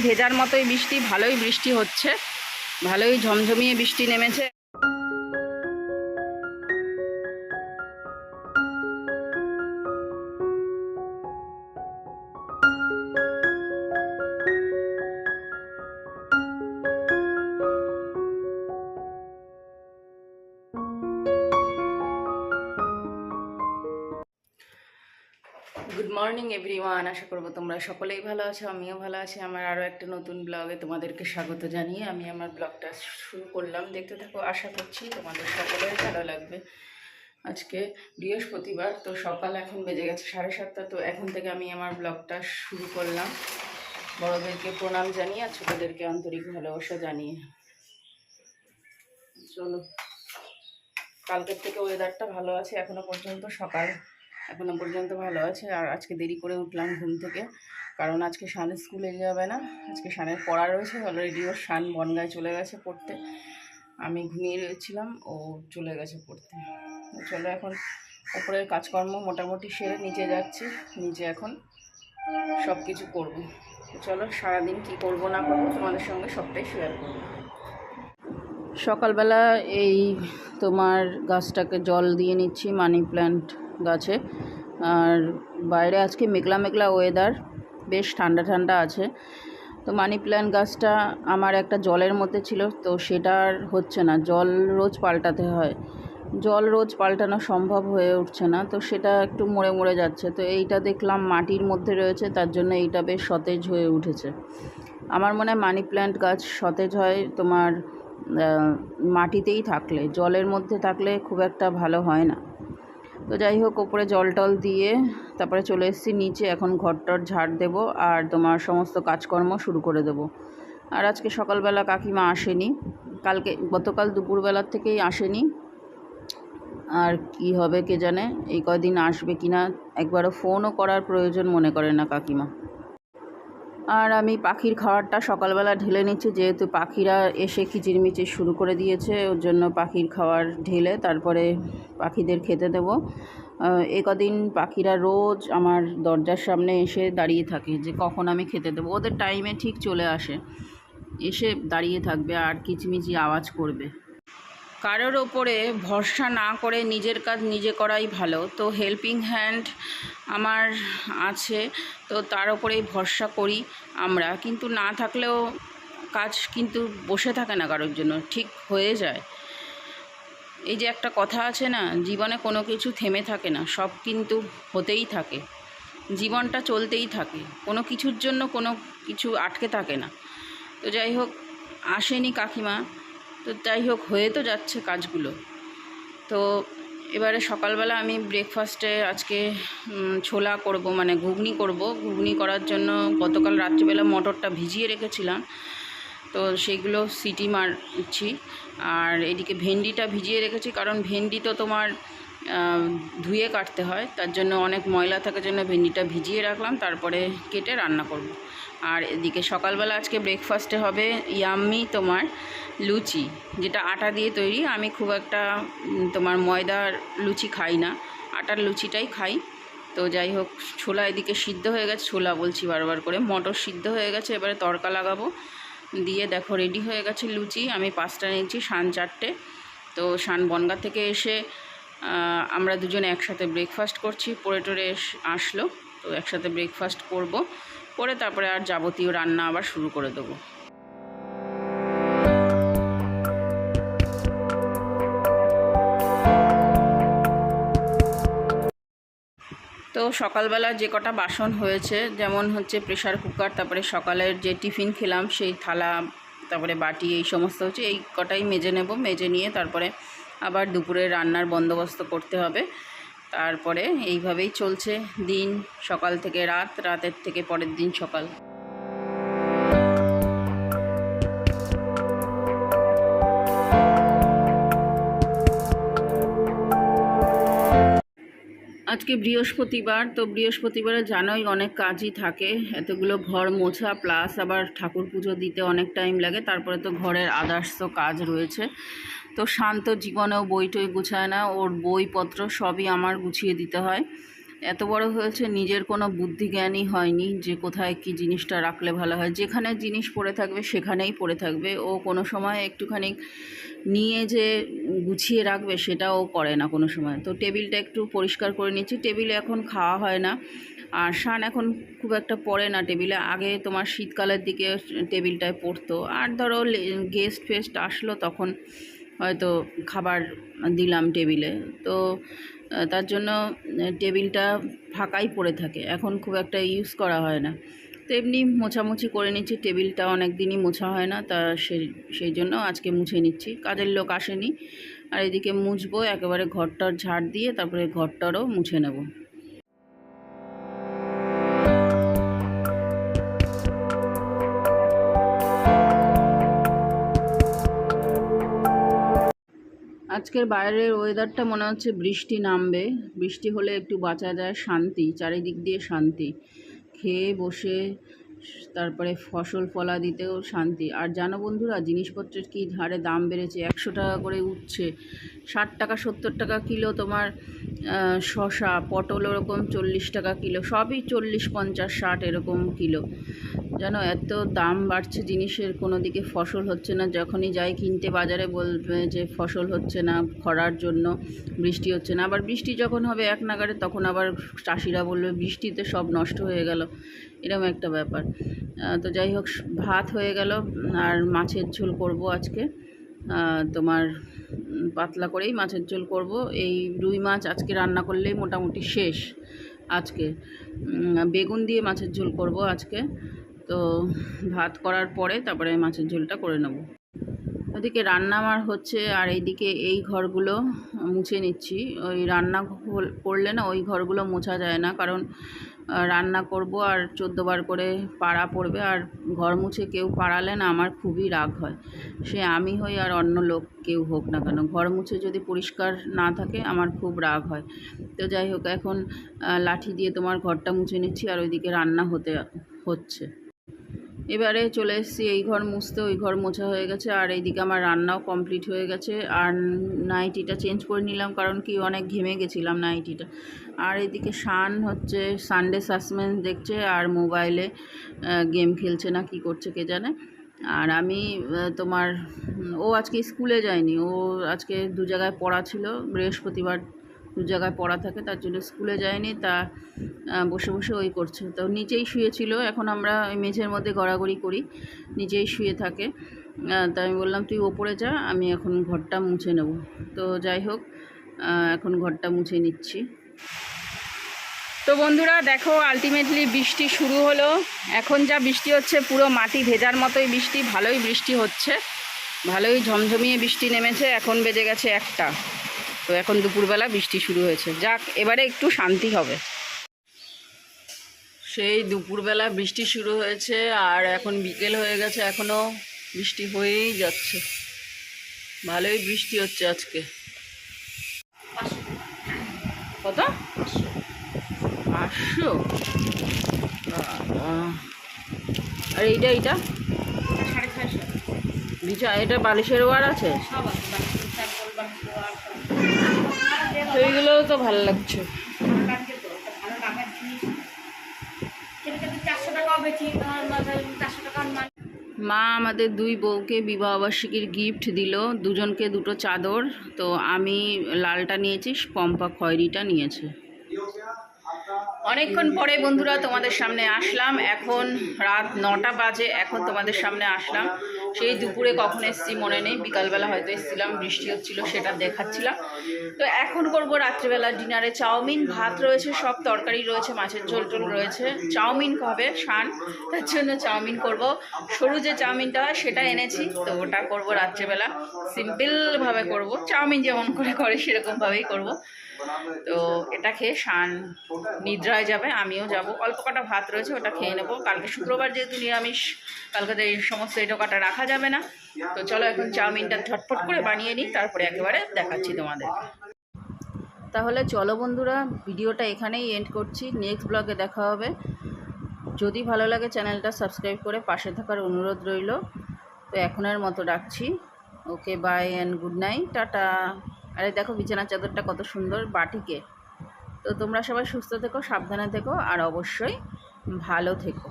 ভেজার মতোই বৃষ্টি ভালোই বৃষ্টি হচ্ছে। ভালোই ঝমঝমিয়ে বৃষ্টি নেমেছে। মর্নিং এভরিওয়ান আশা করব তোমরা সকলেই ভালো আছো, আমিও ভালো আছি। আমার আরও একটা নতুন ব্লগে তোমাদেরকে স্বাগত জানিয়ে আমি আমার ব্লগটা শুরু করলাম। দেখতে থাকো, আশা করছি তোমাদের সকলের ভালো লাগবে। আজকে বৃহস্পতিবার, তো সকাল এখন বেজে গেছে সাড়ে সাতটা, তো এখন থেকে আমি আমার ব্লগটা শুরু করলাম। বড়োদেরকে প্রণাম জানিয়ে আর ছোটোদেরকে আন্তরিক ভালোবাসা জানিয়ে। চলো, কালকের থেকে ওয়েদারটা ভালো আছে, এখনও পর্যন্ত সকাল এখনও পর্যন্ত ভালো আছে, আর আজকে দেরি করে উঠলাম ঘুম থেকে, কারণ আজকে শান স্কুলে যাবে না, আজকে শানের পড়া রয়েছে অলরেডি ওর শান বনগায় চলে গেছে পড়তে, আমি ঘুমিয়ে রয়েছিলাম, ও চলে গেছে পড়তে। চলো এখন ওপরের কাজকর্ম মোটামুটি সেরে নিচে যাচ্ছি, নিচে এখন সব কিছু করব। চলো, সারাদিন কি করব না করব তোমাদের সঙ্গে সবটাই শেয়ার করব। সকালবেলা এই তোমার গাছটাকে জল দিয়ে নিচ্ছি মানি প্ল্যান্ট গাছে। আর বাইরে আজকে মেঘলা মেঘলা ওয়েদার বেশ ঠান্ডা ঠান্ডা আছে। তো মানি প্ল্যান্ট গাছটা আমার একটা জলের মধ্যে ছিল, তো সেটা আর হচ্ছে না, জল রোজ পাল্টাতে হয়। জল রোজ পাল্টানো সম্ভব হয়ে উঠছে না, তো সেটা একটু মরে মরে যাচ্ছে। তো এইটা দেখলাম মাটির মধ্যে রয়েছে, তার জন্য এইটা বেশ সতেজ হয়ে উঠেছে। আমার মনে হয় মানি প্ল্যান্ট গাছ সতেজ হয় তোমার মাটিতেই থাকলে, জলের মধ্যে থাকলে খুব একটা ভালো হয় না। তো যাই হোক, ওপরে জল টল দিয়ে তারপরে চলে এসেছি নিচে। এখন ঘরটর ঝাড় দেবো আর তোমার সমস্ত কাজকর্ম শুরু করে দেবো। আর আজকে সকালবেলা কাকিমা আসেনি। কালকে, গতকাল দুপুরবেলার থেকেই আসেনি। আর কি হবে কে জানে, এই কদিন আসবে কিনা একবারও ফোনও করার প্রয়োজন মনে করে না কাকিমা। আর আমি পাখির খাবারটা সকালবেলা ঢেলে নিচ্ছি, যেহেতু পাখিরা এসে কিচিরমিচির শুরু করে দিয়েছে, ওর জন্য পাখির খাবার ঢেলে তারপরে পাখিদের খেতে দেবো। এ কদিন পাখিরা রোজ আমার দরজার সামনে এসে দাঁড়িয়ে থাকে যে কখন আমি খেতে দেবো। ওদের টাইমে ঠিক চলে আসে, এসে দাঁড়িয়ে থাকবে আর কিচিমিচি আওয়াজ করবে। কারোর ওপরে ভরসা না করে নিজের কাজ নিজে করাই ভালো। তো হেল্পিং হ্যান্ড আমার আছে, তো তার ওপরেই ভরসা করি আমরা। কিন্তু না থাকলেও কাজ কিন্তু বসে থাকে না কারোর জন্য, ঠিক হয়ে যায়। এই যে একটা কথা আছে না, জীবনে কোনো কিছু থেমে থাকে না, সব কিন্তু হতেই থাকে। জীবনটা চলতেই থাকে, কোনো কিছুর জন্য কোনো কিছু আটকে থাকে না। তো যাই হোক, আসেনি কাকিমা। তো যাই হোক, হয়ে তো যাচ্ছে কাজগুলো। তো এবারে সকালবেলা আমি ব্রেকফাস্টে আজকে ছোলা করব মানে ঘুগনি করব। ঘুগনি করার জন্য গতকাল রাত্রিবেলা মটরটা ভিজিয়ে রেখেছিলাম। তো সেগুলো সিটি মারছি। আর এদিকে ভেন্ডিটা ভিজিয়ে রেখেছি, কারণ ভেন্ডি তো তোমার ধুয়ে কাটতে হয়। তার জন্য অনেক ময়লা থাকার জন্য ভেন্ডিটা ভিজিয়ে রাখলাম, তারপরে কেটে রান্না করব। আর এদিকে সকালবেলা আজকে ব্রেকফাস্টে হবে ইয়াম্মি তোমার লুচি, যেটা আটা দিয়ে তৈরি। আমি খুব একটা তোমার ময়দার লুচি খাই না, আটার লুচিটাই খাই। তো যাই হোক, ছোলা এদিকে সিদ্ধ হয়ে গেছে, ছোলা বলছি বারবার করে। মটর সিদ্ধ হয়ে গেছে, এবারে তড়কা লাগাবো। দিয়ে দেখো রেডি হয়ে গেছে লুচি। আমি পাঁচটা নিয়েছি সান চারটে। তো সান বনগা থেকে এসে আমরা দুজনে একসাথে ব্রেকফাস্ট করছি, পরে টরে আসলো, তো একসাথে ব্রেকফাস্ট করব করে তারপরে আর যাবতীয় রান্না আবার শুরু করে দেবো। তো সকালবেলা যে কটা বাসন হয়েছে, যেমন হচ্ছে প্রেসার কুকার তারপরে সকালের যে টিফিন খেলাম, সেই থালা, তারপরে বাটি, এই সমস্ত হচ্ছে, এই কটাই মেজে নেব, মেজে নিয়ে তারপরে আবার দুপুরে রান্নার বন্দোবস্ত করতে হবে। তারপরে এইভাবেই চলছে দিন সকাল থেকে রাত, রাতের থেকে পরের দিন সকাল। আজকে বৃহস্পতিবার, তো বৃহস্পতিবারে জানোই অনেক কাজই থাকে। এতগুলো ঘর মোছা প্লাস আবার ঠাকুর পুজো দিতে অনেক টাইম লাগে। তারপরে তো ঘরের আদার্স তো কাজ রয়েছে। তো শান্ত জীবনেও বই টই গুছায় না, ওর বইপত্র সবই আমার গুছিয়ে দিতে হয়। এত বড় হয়েছে, নিজের কোনো বুদ্ধি জ্ঞানই হয়নি যে কোথায় কি জিনিসটা রাখলে ভালো হয়। যেখানে জিনিস পড়ে থাকবে, সেখানেই পড়ে থাকবে। ও কোনো সময় একটুখানি নিয়ে যে গুছিয়ে রাখবে, সেটাও করে না কোনো সময়। তো টেবিলটা একটু পরিষ্কার করে নিচ্ছি। টেবিলে এখন খাওয়া হয় না। আর শান এখন খুব একটা পড়ে না টেবিলে। আগে তোমার শীতকালের দিকে টেবিলটায় পড়তো। আর ধরো গেস্ট ফেস্ট আসলো তখন হয়তো খাবার দিলাম টেবিলে। তো তার জন্য টেবিলটা ফাঁকাই পড়ে থাকে। এখন খুব একটা ইউজ করা হয় না। তো এমনি মোছামুছি করে নিচ্ছি, টেবিলটা অনেক দিনই মোছা হয় না, তা সেই সেই জন্য আজকে মুছে নিচ্ছি। কাজের লোক আসেনি। আর এদিকে মুছবো, একেবারে ঘরটার ঝাড় দিয়ে, তারপরে ঘরটারও মুছে নেব। আজকের বাইরের ওয়েদারটা মনে হচ্ছে বৃষ্টি নামবে। বৃষ্টি হলে একটু বাঁচা যায় শান্তি, চারিদিক দিয়ে শান্তি। খেয়ে বসে তারপরে ফসল ফলা দিতেও শান্তি। আর জানো বন্ধুরা, জিনিসপত্রের কী হারে দাম বেড়েছে? একশো টাকা করে উঠছে। ষাট টাকা, সত্তর টাকা কিলো তোমার শশা পটল ওরকম চল্লিশ টাকা কিলো। সবই চল্লিশ, পঞ্চাশ, ষাট এরকম কিলো। জানো এত দাম বাড়ছে, জিনিসের কোনো দিকে ফসল হচ্ছে না। যখনই যাই কিনতে বাজারে বলবে যে ফসল হচ্ছে না খরার জন্য, বৃষ্টি হচ্ছে না। আবার বৃষ্টি যখন হবে এক নাগারে তখন আবার চাষিরা বলবে, বৃষ্টিতে সব নষ্ট হয়ে গেল। এরকম একটা ব্যাপার। তো যাই হোক, ভাত হয়ে গেল, আর মাছের ঝোল করব আজকে। তোমার পাতলা করেই মাছের ঝোল করব। এই রুই মাছ আজকে রান্না করলেই মোটামুটি শেষ আজকে। বেগুন দিয়ে মাছের ঝোল করব আজকে। তো ভাত করার পরে তারপরে মাছের ঝোলটা করে নেব। ওদিকে রান্না আমার হচ্ছে, আর এইদিকে এই ঘরগুলো মুছে নিচ্ছি। ওই রান্না করলে না ওই ঘরগুলো মোছা যায় না। কারণ রান্না করব আর চোদ্দোবার করে পাড়া পড়বে। আর ঘর মুছে কেউ পাড়ালে না আমার খুবই রাগ হয়। সে আমি হই আর অন্য লোক কেউ হোক না কেন। ঘর মুছে যদি পরিষ্কার না থাকে আমার খুব রাগ হয়। তো যাই হোক, এখন লাঠি দিয়ে তোমার ঘরটা মুছে নিচ্ছি আর ওইদিকে রান্না হতে, হচ্ছে। এবারে চলে এসেছি, এই ঘর মুছতে, ওই ঘর মোছা হয়ে গেছে। আর এইদিকে আমার রান্নাও কমপ্লিট হয়ে গেছে। আর নাইটিটা চেঞ্জ করে নিলাম, কারণ কি, অনেক ঘেমে গেছিলাম নাইটিটা আর এদিকে শান হচ্ছে সানডে সাসপেন্স দেখছে, আর মোবাইলে গেম খেলছে না, কি করছে কে জানে। আর আমি তোমার, ও আজকে স্কুলে যায়নি, ও আজকে দু জায়গায় পড়া ছিল, বৃহস্পতিবার দু জায়গায় পড়া থাকে, তার জন্য স্কুলে যায়নি, তা বসে বসে ওই করছে। তো নিচেই শুয়েছিল, এখন আমরা ওই মেঝের মধ্যে গড়াগড়ি করি, নিচেই শুয়ে থাকে। তা আমি বললাম, তুই ওপরে যা, আমি এখন ঘরটা মুছে নেব। তো যাই হোক এখন ঘরটা মুছে নিচ্ছি। তো বন্ধুরা, দেখো আলটিমেটলি বৃষ্টি শুরু হলো। এখন যা বৃষ্টি হচ্ছে, পুরো মাটি ভেজার মতোই বৃষ্টি, ভালোই বৃষ্টি হচ্ছে। ভালোই ঝমঝমিয়ে বৃষ্টি নেমেছে, এখন বেজে গেছে একটা। তো এখন দুপুরবেলা বৃষ্টি শুরু হয়েছে। যাক এবারে একটু শান্তি হবে। সেই দুপুরবেলা বৃষ্টি শুরু হয়েছে আর এখন বিকেল হয়ে গেছে এখনও বৃষ্টি হয়েই যাচ্ছে। ভালোই বৃষ্টি হচ্ছে আজকে। কত? পাঁচশো। আর এইটা এইটা? বিছা এটা বালিশের ওয়ার আছে? সব আছে সেইগুলোও তো ভালো লাগছে। মা আমাদের দুই বউকে বিবাহবার্ষিকীর গিফট দিল। দুজনকে দুটো চাদর। তো আমি লালটা নিয়েছি, পম্পা খয়েরিটা নিয়েছে। অনেকক্ষণ পরে বন্ধুরা তোমাদের সামনে আসলাম। এখন রাত নটা বাজে, এখন তোমাদের সামনে আসলাম। সেই দুপুরে কখন এসেছি মনে নেই। বিকালবেলা হয়তো এসেছিলাম, বৃষ্টি হচ্ছিল, সেটা দেখাচ্ছিলাম। তো এখন করব রাত্রিবেলা ডিনারে। চাউমিন, ভাত রয়েছে, সব তরকারি রয়েছে, মাছের ঝোল টোল রয়েছে। চাউমিন হবে শান। তার জন্য চাউমিন করব। সরু যে চাউমিনটা হয় সেটা এনেছি। তো ওটা করব রাত্রিবেলা। সিম্পলভাবে করব। চাউমিন যেমন করে করে, সেরকমভাবেই করব। তো এটা খেয়ে শান নিদ্রায় যাবে, আমিও যাব। অল্প কটা ভাত রয়েছে, ওটা খেয়ে নেব। কালকে শুক্রবার যেহেতু নিরামিষ, কালকে এই সমস্ত এটা কটা রাখা যাবে না। তো চলো এখন চাউমিনটা ঝটপট করে বানিয়ে নিই, তারপরে একেবারে দেখাচ্ছি তোমাদের। তাহলে চলো বন্ধুরা, ভিডিওটা এখানেই এন্ড করছি। নেক্সট ব্লগে দেখা হবে। যদি ভালো লাগে চ্যানেলটা সাবস্ক্রাইব করে পাশে থাকার অনুরোধ রইল। তো এখনের মতো রাখছি। Okay bye and good night tata. আরে দেখো বিছানার চাদরটা কত সুন্দর বাটিকে। তো তোমরা সবাই সুস্থ থেকো, সাবধানে থেকো, আর অবশ্যই ভালো থেকো।